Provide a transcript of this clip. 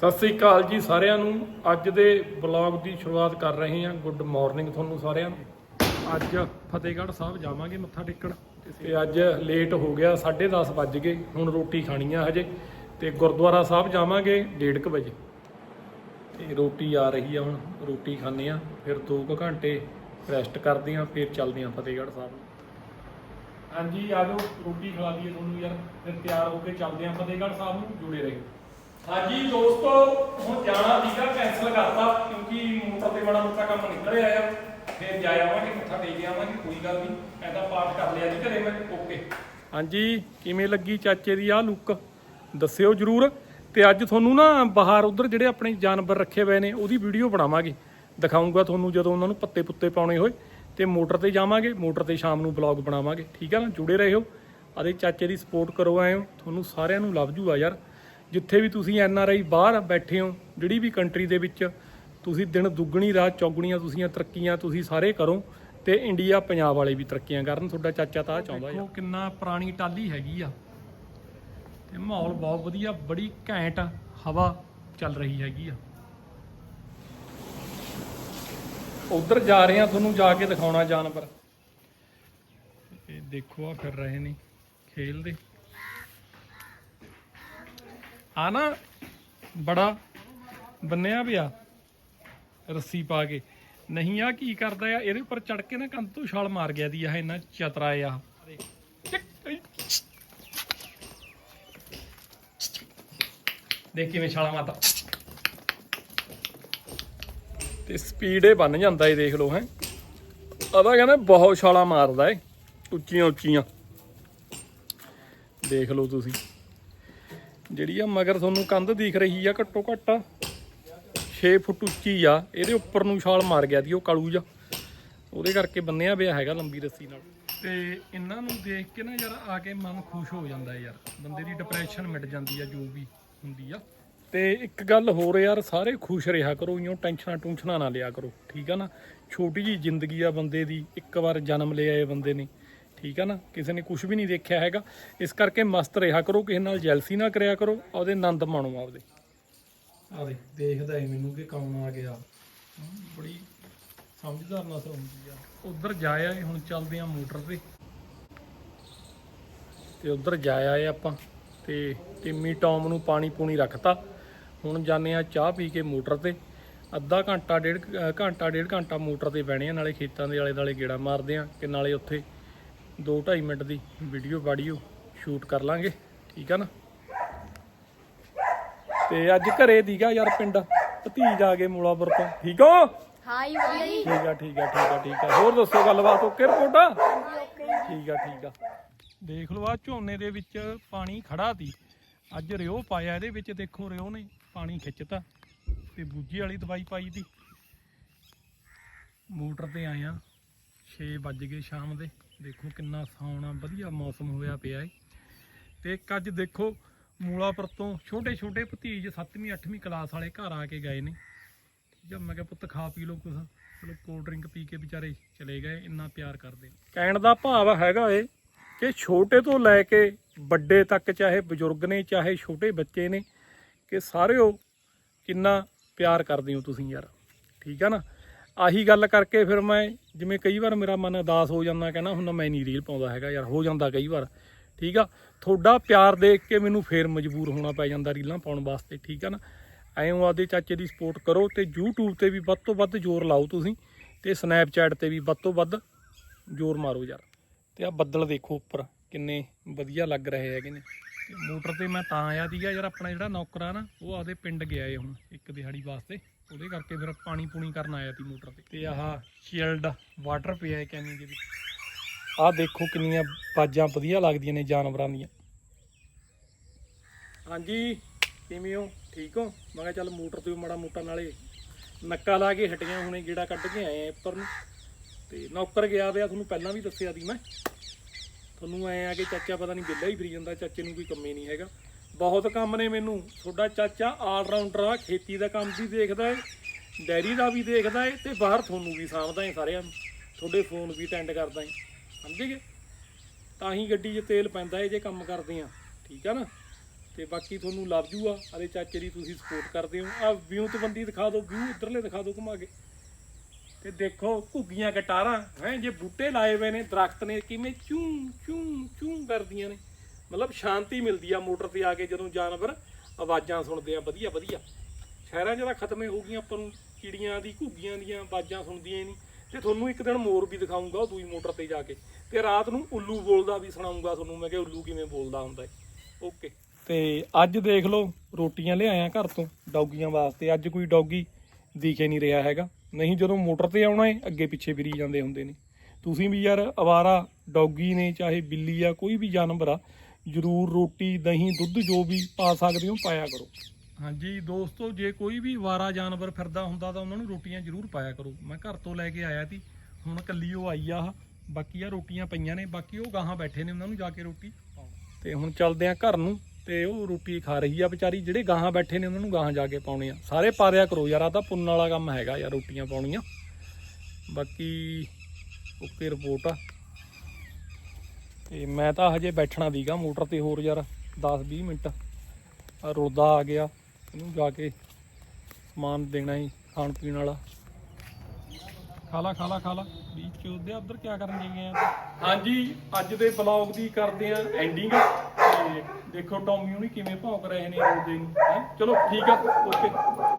ਸਤਿ ਸ੍ਰੀ ਅਕਾਲ ਜੀ ਸਾਰਿਆਂ ਨੂੰ। ਅੱਜ ਦੇ ਬਲੌਗ ਦੀ ਸ਼ੁਰੂਆਤ ਕਰ ਰਹੇ ਹਾਂ। ਗੁੱਡ ਮਾਰਨਿੰਗ ਤੁਹਾਨੂੰ ਸਾਰਿਆਂ ਨੂੰ। ਅੱਜ ਫਤਿਹਗੜ੍ਹ ਸਾਹਿਬ ਜਾਵਾਂਗੇ ਮੱਥਾ ਟੇਕਣ। ਤੇ ਅੱਜ ਲੇਟ ਹੋ ਗਿਆ 10:30 ਵੱਜ ਗਏ। ਹੁਣ ਰੋਟੀ ਖਾਣੀ ਆ ਹਜੇ। ਤੇ ਗੁਰਦੁਆਰਾ ਸਾਹਿਬ ਜਾਵਾਂਗੇ 1:30 ਵਜੇ। ਤੇ ਰੋਟੀ ਆ ਰਹੀ ਆ ਹੁਣ। ਰੋਟੀ ਖਾਣੇ ਆ ਫਿਰ 2 ਘੰਟੇ ਰੈਸਟ ਕਰਦੇ ਆ ਫਿਰ ਚੱਲਦੇ ਆ ਫਤਿਹਗੜ੍ਹ ਸਾਹਿਬ। ਨੂੰ ਹਾਂਜੀ, ਆ ਜਾਓ। ਰੋਟੀ ਖਵਾ ਦਈਏ ਤੁਹਾਨੂੰ ਯਾਰ। ਫਿਰ ਤਿਆਰ ਹੋ ਕੇ ਚੱਲਦੇ ਆ ਫਤਿਹਗੜ੍ਹ ਸਾਹਿਬ ਨੂੰ। ਜੁੜੇ ਰਹੋ। ਹਾਂਜੀ ਦੋਸਤੋ, ਹੁਣ ਜਾਣਾ ਸੀਗਾ ਕੈਨਸਲ ਕਰਤਾ, ਕਿਉਂਕਿ ਮੋਟਰ ਤੇ ਬੜਾ ਮੋਟਾ ਕੰਮ ਨਿਕਲ ਆਇਆ ਫਿਰ ਜਾ ਆਵਾਂਗੇ, ਮੱਥਾ ਟੇਕ ਆਵਾਂਗੇ, ਕੋਈ ਗੱਲ ਨਹੀਂ। ਐਦਾ ਪਾਠ ਕਰ ਲਿਆ ਜੀ ਘਰੇ ਮੈਂ, ਓਕੇ। ਹਾਂਜੀ, ਕਿਵੇਂ ਲੱਗੀ ਚਾਚੇ ਦੀ ਆ ਲੁੱਕ ਦੱਸਿਓ ਜਰੂਰ। ਤੇ ਅੱਜ ਤੁਹਾਨੂੰ ਨਾ ਬਾਹਰ ਉਧਰ ਜਿਹੜੇ ਆਪਣੇ ਜਾਨਵਰ ਰੱਖੇ ਹੋਏ ਨੇ, ਉਹਦੀ ਵੀਡੀਓ ਬਣਾਵਾਂਗੇ। ਦਿਖਾਉਂਗਾ ਤੁਹਾਨੂੰ ਜਦੋਂ ਉਹਨਾਂ ਨੂੰ ਪੱਤੇ ਪੁੱਤੇ ਪਾਉਣੇ ਹੋਏ। ਤੇ ਮੋਟਰ ਤੇ ਜਾਵਾਂਗੇ, ਮੋਟਰ ਤੇ ਸ਼ਾਮ ਨੂੰ ਬਲੌਗ ਬਣਾਵਾਂਗੇ। ਠੀਕ ਆ ਨਾ? ਜੁੜੇ ਰਹੋ ਆਦੇ ਚਾਚੇ ਦੀ ਸਪੋਰਟ ਕਰੋ ਆਏ ਹੋ ਤੁਹਾਨੂੰ ਸਾਰਿਆਂ ਨੂੰ ਲਵ ਜੂਗਾ ਯਾਰ। ਜਿੱਥੇ ਵੀ ਤੁਸੀਂ ਐਨ ਆਰ ਆਈ ਬਾਹਰ ਬੈਠੇ ਹੋ ਜਿਹੜੀ ਵੀ ਕੰਟਰੀ ਦੇ ਵਿੱਚ ਤੁਸੀਂ ਦਿਨ ਦੁੱਗਣੀ ਰਾਤ ਚੌਗਣੀਆਂ ਤੁਸੀਂ ਤਰੱਕੀਆਂ ਤੁਸੀਂ ਸਾਰੇ ਕਰੋ ਤੇ ਇੰਡੀਆ ਪੰਜਾਬ ਵਾਲੇ ਵੀ ਤਰੱਕੀਆਂ ਕਰਨ। ਤੁਹਾਡਾ ਚਾਚਾ ਤਾਂ ਚਾਹੁੰਦਾ ਦੇਖੋ ਕਿੰਨਾ ਪੁਰਾਣੀ ਟਾਲੀ ਹੈਗੀ ਆ। ਤੇ ਮਾਹੌਲ ਬਹੁਤ ਵਧੀਆ ਬੜੀ ਘੈਂਟ ਹਵਾ ਚੱਲ ਰਹੀ ਹੈਗੀ ਆ। ਉਧਰ ਜਾ ਰਹੇ ਆ ਤੁਹਾਨੂੰ ਜਾ ਕੇ ਦਿਖਾਉਣਾ ਜਾਨਵਰ। ਇਹ ਦੇਖੋ ਆ ਫਿਰ ਰਹੇ ਨੇ ਖੇਲਦੇ। ਆ ਨਾ ਬੜਾ ਬੰਨਿਆ ਪਿਆ ਰੱਸੀ ਪਾ ਕੇ। ਨਹੀਂ ਆ ਕੀ ਕਰਦਾ ਆ? ਇਹਦੇ ਉੱਪਰ ਚੜ ਕੇ ਨਾ ਕੰਧ ਤੋਂ ਛਾਲ ਮਾਰ ਗਿਆ ਦੀ ਆ ਇੰਨਾ ਚਤਰਾ ਆ। ਦੇਖ ਕਿਵੇਂ ਛਾਲਾ ਮਾਰਦਾ। ਤੇ ਸਪੀਡ ਇਹ ਬਣ ਜਾਂਦਾ ਏ, ਦੇਖ ਲਓ ਹੈ। ਆਦਾ ਕਹਿੰਦਾ ਬਹੁਤ ਛਾਲਾ ਮਾਰਦਾ ਏ ਉੱਚੀਆਂ ਉੱਚੀਆਂ ਦੇਖ ਲਓ ਤੁਸੀਂ। ਜਿਹੜੀ ਆ, ਮਗਰ ਤੁਹਾਨੂੰ ਕੰਧ ਦਿਖ ਰਹੀ ਆ ਘੱਟੋ ਘੱਟ। 6 ਫੁੱਟ ਉੱਚੀ ਆ। ਇਹਦੇ ਉੱਪਰ ਨੂੰ ਛਾਲ ਮਾਰ ਗਿਆ ਦੀ ਉਹ ਕਾਲੂ ਜਾ ਉਹਦੇ ਕਰਕੇ ਬੰਨਿਆ ਪਿਆ ਹੈਗਾ ਲੰਬੀ ਰੱਸੀ ਨਾਲ। ਤੇ ਇਹਨਾਂ ਨੂੰ ਦੇਖ ਕੇ ਨਾ ਯਾਰ ਆ ਕੇ ਮਨ ਖੁਸ਼ ਹੋ ਜਾਂਦਾ ਯਾਰ। ਬੰਦੇ ਦੀ ਡਿਪਰੈਸ਼ਨ ਮਿਟ ਜਾਂਦੀ ਆ, ਜੋ ਵੀ ਹੁੰਦੀ ਆ। ਤੇ ਇੱਕ ਗੱਲ ਹੋਰ ਯਾਰ, ਸਾਰੇ ਖੁਸ਼ ਰਿਹਾ ਕਰੋ, ਇਉਂ ਟੈਨਸ਼ਨਾਂ ਟੂਨਸ਼ਨਾਂ ਨਾ ਲਿਆ ਕਰੋ। ਠੀਕ ਆ ਨਾ? ਛੋਟੀ ਜੀ ਜ਼ਿੰਦਗੀ ਆ ਬੰਦੇ ਦੀ। ਇੱਕ ਵਾਰ ਜਨਮ ਲਿਆ ਇਹ ਬੰਦੇ ਨੇ। ਠੀਕ ਆ ਨਾ? ਕਿਸੇ ਨੇ ਕੁਝ ਵੀ ਨਹੀਂ ਦੇਖਿਆ ਹੈਗਾ। ਇਸ ਕਰਕੇ ਮਸਤ ਰਿਹਾ ਕਰੋ ਕਿਸੇ ਨਾਲ ਜੈਲਸੀ ਨਾ ਕਰਿਆ ਕਰੋ ਉਹਦੇ ਆਨੰਦ ਮਾਣੋ ਆਪਦੇ। ਆਦੇ ਦੇਖਦਾ ਏ ਮੈਨੂੰ ਕਿ ਕੌਣ ਆ ਗਿਆ। ਬੜੀ ਸਮਝਦਾਰ ਨਸਲ ਹੁੰਦੀ ਆ। ਉਧਰ ਜਾਇਆ ਏ ਹੁਣ ਚੱਲਦੇ ਆ ਮੋਟਰ ਤੇ। ਤੇ ਉਧਰ ਜਾਇਆ ਏ ਆਪਾਂ ਤੇ ਟਿੰਮੀ ਟੌਮ ਨੂੰ ਪਾਣੀ ਪੂਣੀ ਰੱਖਤਾ। ਹੁਣ ਜਾਂਦੇ ਆ ਚਾਹ ਪੀ ਕੇ ਮੋਟਰ ਤੇ। ਅੱਧਾ ਘੰਟਾ ਡੇਢ ਘੰਟਾ ਡੇਢ ਘੰਟਾ ਮੋਟਰ ਤੇ ਬਹਿਣੇ ਆ ਨਾਲੇ ਖੇਤਾਂ ਦੇ ਆਲੇ ਦਾਲੇ ਗੇੜਾ ਮਾਰਦੇ ਆ ਕਿ ਨਾਲੇ ਉੱਥੇ 2.5 ਮਿੰਟ ਦੀ ਵੀਡੀਓ ਬਾਡੀਓ ਸ਼ੂਟ ਕਰ ਲਾਂਗੇ ਠੀਕ ਆ ਨਾ? ਤੇ ਅੱਜ ਘਰੇ ਦੀਗਾ ਯਾਰ ਪਿੰਡ ਭਤੀਜ ਆ ਗਏ ਮੂਲਾਪੁਰ ਤੋਂ ਠੀਕ ਹੋ? ਹਾਈ ਵਧੀਆ ਜੀ। ਠੀਕ ਆ ਠੀਕ ਆ ਠੀਕ ਆ ਠੀਕ ਆ। ਹੋਰ ਦੱਸੋ ਗੱਲਬਾਤ ਓਕੇ ਰਿਪੋਰਟ? ਠੀਕ ਆ ਠੀਕ ਆ। ਦੇਖ ਲਓ ਆ ਝੋਨੇ ਦੇ ਵਿੱਚ ਪਾਣੀ ਖੜਾ ਸੀ। ਅੱਜ ਰਿਓ ਪਾਇਆ ਇਹਦੇ ਵਿੱਚ ਦੇਖੋ ਰਿਓ ਨੇ ਪਾਣੀ ਖਿੱਚਤਾ। ਤੇ ਬੂਜੀ ਵਾਲੀ ਦਵਾਈ ਪਾਈ ਤੀ ਮੋਟਰ ਤੇ ਆਇਆ 6 ਵੱਜ ਗਏ ਸ਼ਾਮ ਦੇ। ਦੇਖੋ ਕਿੰਨਾ ਸੌਣਾ ਵਧੀਆ ਮੌਸਮ ਹੋਇਆ ਪਿਆ ਏ। ਤੇ ਇੱਕ ਅੱਜ ਦੇਖੋ, ਮੂਲਾਪੁਰ ਤੋਂ ਛੋਟੇ ਛੋਟੇ ਭਤੀਜ 7ਵੀਂ 8ਵੀਂ ਕਲਾਸ ਵਾਲੇ ਘਰ ਆ ਕੇ ਗਏ ਨੇ। ਠੀਕ ਆ, ਮੈਂ ਕਿਹਾ ਪੁੱਤ ਖਾ ਪੀ ਲਓ ਕੁਛ। ਚਲੋ ਕੋਲਡ ਡਰਿੰਕ ਪੀ ਕੇ ਵਿਚਾਰੇ ਚਲੇ ਗਏ, ਇੰਨਾ ਪਿਆਰ ਕਰਦੇ ਕਹਿਣ ਦਾ ਭਾਵ ਹੈਗਾ ਏ ਕਿ ਛੋਟੇ ਤੋਂ ਲੈ ਕੇ ਵੱਡੇ ਤੱਕ, ਚਾਹੇ ਬਜ਼ੁਰਗ ਨੇ, ਚਾਹੇ ਛੋਟੇ ਬੱਚੇ ਨੇ, ਕਿ ਸਾਰੇ ਉਹ ਕਿੰਨਾ ਪਿਆਰ ਕਰਦੇ ਹੋ ਤੁਸੀਂ ਯਾਰ। ਠੀਕ ਆ ਨਾ? ਆਹੀ ਗੱਲ ਕਰਕੇ ਫਿਰ ਮੈਂ ਜਿਵੇਂ ਕਈ ਵਾਰ ਮੇਰਾ ਮਨ ਉਦਾਸ ਹੋ ਜਾਂਦਾ ਕਹਿੰਦਾ ਹੁਣ ਮੈਂ ਨਹੀਂ ਰੀਲ ਪਾਉਂਦਾ ਹੈਗਾ ਯਾਰ, ਹੋ ਜਾਂਦਾ ਕਈ ਵਾਰ, ਠੀਕ ਆ? ਤੁਹਾਡਾ ਪਿਆਰ ਦੇਖ ਕੇ ਮੈਨੂੰ ਫੇਰ ਮਜਬੂਰ ਹੋਣਾ ਪੈ ਜਾਂਦਾ ਰੀਲਾਂ ਪਾਉਣ ਵਾਸਤੇ, ਠੀਕ ਆ ਨਾ? ਐਂ ਆਦੇ ਚਾਚੇ ਦੀ ਸਪੋਰਟ ਕਰੋ ਤੇ YouTube ਤੇ ਵੀ ਵੱਧ ਤੋਂ ਵੱਧ ਜ਼ੋਰ ਲਾਓ ਤੁਸੀਂ ਤੇ Snapchat ਤੇ ਵੀ ਵੱਧ ਤੋਂ ਵੱਧ ਜ਼ੋਰ ਮਾਰੋ ਯਾਰ। ਤੇ ਆ ਬੱਦਲ ਦੇਖੋ ਉੱਪਰ, ਕਿੰਨੇ ਵਧੀਆ ਲੱਗ ਰਹੇ ਹੈਗੇ ਨੇ। ਮੋਟਰ ਤੇ ਮੈਂ ਤਾਂ ਆਇਆ ਸੀਗਾ ਯਾਰ, ਆਪਣਾ ਜਿਹੜਾ ਨੌਕਰ ਆ ਨਾ, ਉਹ ਆਪਦੇ ਪਿੰਡ ਗਿਆ ਏ ਹੁਣ, ਇੱਕ ਦਿਹਾੜੀ ਵਾਸਤੇ। ਉਹਦੇ ਕਰਕੇ ਫਿਰ ਪਾਣੀ ਪੂਣੀ ਕਰਨ ਆਇਆ ਸੀ ਮੋਟਰ ਤੇ। ਤੇ ਆਹ ਚਿਲਡ ਵਾਟਰ ਪਿਆ ਹੈ ਕੈਨੀ ਦੇ ਆਹ ਦੇਖੋ ਕਿੰਨੀਆਂ ਬਾਜਾਂ ਵਧੀਆ ਲੱਗਦੀਆਂ ਨੇ ਜਾਨਵਰਾਂ ਦੀਆਂ। ਹਾਂਜੀ, ਕਿਵੇਂ ਹੋ? ਠੀਕ ਹੋ? ਮੈਂ ਕਿਹਾ ਚੱਲ ਮੋਟਰ ਤੇ ਮਾੜਾ ਮੋਟਾ ਨਾਲੇ ਨੱਕਾ ਲਾ ਕੇ ਹਟੀਆਂ, ਹੁਣੇ ਗੇੜਾ ਕੱਢ ਕੇ ਆਏ ਆ ਉੱਪਰ ਨੂੰ। ਤੇ ਨੌਕਰ ਗਿਆ ਪਿਆ, ਤੁਹਾਨੂੰ ਪਹਿਲਾਂ ਵੀ ਦੱਸਿਆ ਸੀ ਮੈਂ। ਤੁਹਾਨੂੰ ਐ ਆ ਕਿ ਚਾਚਾ ਪਤਾ ਨਹੀਂ ਵਿਹਲਾ ਹੀ ਫਰੀ ਜਾਂਦਾ, ਚਾਚੇ ਨੂੰ ਕੋਈ ਕੰਮੇ ਨਹੀਂ ਹੈਗਾ। ਬਹੁਤ ਕੰਮ ਨੇ ਮੈਨੂੰ। ਤੁਹਾਡਾ ਚਾਚਾ ਆਲ ਰਾਊਂਡਰ ਆ, ਖੇਤੀ ਦਾ ਕੰਮ ਵੀ ਦੇਖਦਾ ਏ ਡੈਰੀ ਦਾ ਵੀ ਦੇਖਦਾ ਏ ਤੇ ਬਾਹਰ ਤੁਹਾਨੂੰ ਵੀ ਸਾਂਭਦਾ ਏ ਸਾਰਿਆਂ ਨੂੰ। ਤੁਹਾਡੇ ਫੋਨ ਵੀ ਅਟੈਂਡ ਕਰਦਾ ਏ ਸਮਝ ਗਏ? ਤਾਂ ਹੀ ਗੱਡੀ 'ਚ ਤੇਲ ਪੈਂਦਾ ਏ ਜੇ ਕੰਮ ਕਰਦੇ ਆ। ਠੀਕ ਆ ਨਾ? ਤੇ ਬਾਕੀ ਤੁਹਾਨੂੰ ਲੱਭ ਜੂਗਾ। ਅਰੇ ਚਾਚੇ ਦੀ ਤੁਸੀਂ ਸਪੋਰਟ ਕਰਦੇ ਹੋ। ਆ ਵਿਊ ਤੇ ਬੰਦੀ ਦਿਖਾ ਦਿਓ, ਵਿਊ ਇਧਰਲੇ ਦਿਖਾ ਦਿਓ ਘੁਮਾ ਕੇ। ਤੇ ਦੇਖੋ ਘੁੱਗੀਆਂ ਗਟਾਰਾਂ, ਹੈ, ਜੇ ਬੂਟੇ ਲਾਏ ਹੋਏ ਨੇ, ਦਰਖਤ ਨੇ, ਕਿਵੇਂ ਚੂੰ ਚੂੰ ਚੂੰ ਕਰਦੀਆਂ ਨੇ। ਮਤਲਬ ਸ਼ਾਂਤੀ ਮਿਲਦੀ ਆ ਮੋਟਰ ਤੇ ਆ ਕੇ ਜਦੋਂ ਜਾਨਵਰ ਆਵਾਜ਼ਾਂ ਸੁਣਦੇ ਆ, ਵਧੀਆ ਵਧੀਆ। ਸ਼ਹਿਰਾਂ 'ਚ ਤਾਂ ਖਤਮ ਹੋ ਗਈਆਂ ਆਪਾਂ ਨੂੰ, ਚਿੜੀਆਂ ਦੀ, ਘੁੱਗੀਆਂ ਦੀਆਂ ਆਵਾਜ਼ਾਂ ਸੁਣਦੀਆਂ ਨਹੀਂ। ਤੇ ਤੁਹਾਨੂੰ ਇੱਕ ਦਿਨ ਮੋਰ ਵੀ ਦਿਖਾਉਂਗਾ ਉਹ ਦੂਈ ਮੋਟਰ ਤੇ ਜਾ ਕੇ। ਤੇ ਰਾਤ ਨੂੰ ਉੱਲੂ ਬੋਲਦਾ ਵੀ ਸੁਣਾਉਂਗਾ ਤੁਹਾਨੂੰ, ਮੈਂ ਕਿ ਉੱਲੂ ਕਿਵੇਂ ਬੋਲਦਾ ਹੁੰਦਾ ਹੈ ਓਕੇ। ਤੇ ਅੱਜ ਦੇਖ ਲਓ, ਰੋਟੀਆਂ ਲਿਆਇਆ ਘਰ ਤੋਂ ਡੌਗੀਆਂ ਵਾਸਤੇ, ਅੱਜ ਕੋਈ ਡੌਗੀ ਦਿਖੇ ਨਹੀਂ ਰਿਹਾ ਹੈਗਾ। ਨਹੀਂ ਜਦੋਂ ਮੋਟਰ ਤੇ ਆਉਣਾ ਹੈ ਅੱਗੇ ਪਿੱਛੇ ਫਿਰੀ ਜਾਂਦੇ ਹੁੰਦੇ ਨੇ। ਤੁਸੀਂ ਵੀ ਯਾਰ ਅਵਾਰਾ ਡੌਗੀ ਨੇ ਚਾਹੇ ਬਿੱਲੀ ਆ ਕੋਈ ਵੀ ਜਾਨਵਰ ਆ ਜ਼ਰੂਰ ਰੋਟੀ ਦਹੀਂ ਦੁੱਧ ਜੋ ਵੀ ਪਾ ਸਕਦੇ ਹੋ ਪਾਇਆ ਕਰੋ। ਹਾਂਜੀ ਦੋਸਤੋ ਜੇ ਕੋਈ ਵੀ ਵਾਰਾ ਜਾਨਵਰ ਫਿਰਦਾ ਹੁੰਦਾ ਤਾਂ ਉਹਨਾਂ ਨੂੰ ਰੋਟੀਆਂ ਜ਼ਰੂਰ ਪਾਇਆ ਕਰੋ। ਮੈਂ ਘਰ ਤੋਂ ਲੈ ਕੇ ਆਇਆ ਸੀ ਹੁਣ ਕੱਲੀ ਉਹ ਆਈ ਆ। ਬਾਕੀ ਆ ਰੋਟੀਆਂ ਪਈਆਂ ਨੇ ਬਾਕੀ ਉਹ ਗਾਹਾਂ ਬੈਠੇ ਨੇ ਉਹਨਾਂ ਨੂੰ ਜਾ ਕੇ ਰੋਟੀ। ਤੇ ਹੁਣ ਚੱਲਦੇ ਆ ਘਰ ਨੂੰ। ਤੇ ਉਹ ਰੋਟੀ ਖਾ ਰਹੀ ਆ ਵਿਚਾਰੀ, ਜਿਹੜੇ ਗਾਹਾਂ ਬੈਠੇ ਨੇ ਉਹਨਾਂ ਨੂੰ ਗਾਹਾਂ ਜਾ ਕੇ ਪਾਉਣੇ ਆ। ਸਾਰੇ ਪਾਰਿਆ ਕਰੋ ਯਾਰ ਆ ਤਾਂ ਪੁੰਨ ਵਾਲਾ ਕੰਮ ਹੈਗਾ ਯਾਰ, ਰੋਟੀਆਂ ਪਾਉਣੀਆਂ। ਬਾਕੀ ਓਕੇ ਰਿਪੋਰਟ ਆ। ਤੇ ਮੈਂ ਤਾਂ ਹਜੇ ਬੈਠਣਾ ਦੀਗਾ ਮੋਟਰ ਤੇ ਹੋਰ ਯਾਰ 10 20 ਮਿੰਟ। ਆ ਰੋਦਾ ਆ ਗਿਆ, ਇਹਨੂੰ ਜਾ ਕੇ ਸਮਾਨ ਦੇਣਾ ਹੀ ਖਾਣ ਪੀਣ ਵਾਲਾ। ਖਾਲਾ ਖਾਲਾ ਖਾਲਾ ਬੀਚ ਚ ਉਹਦੇ ਉਧਰ ਕੀ ਕਰਨ ਜੀ ਆ ਹਾਂਜੀ, ਅੱਜ ਦੇ ਬਲੌਗ ਦੀ ਕਰਦੇ ਆ ਐਂਡਿੰਗ ਦੇਖੋ ਟੌਮੀ ਹੁਣੀ ਕਿਵੇਂ ਭੌਂਕ ਰਹੇ ਨੇ ਰੋਦੇ ਨੂੰ ਹੈਂ। ਚਲੋ ਠੀਕ ਆ ਓਕੇ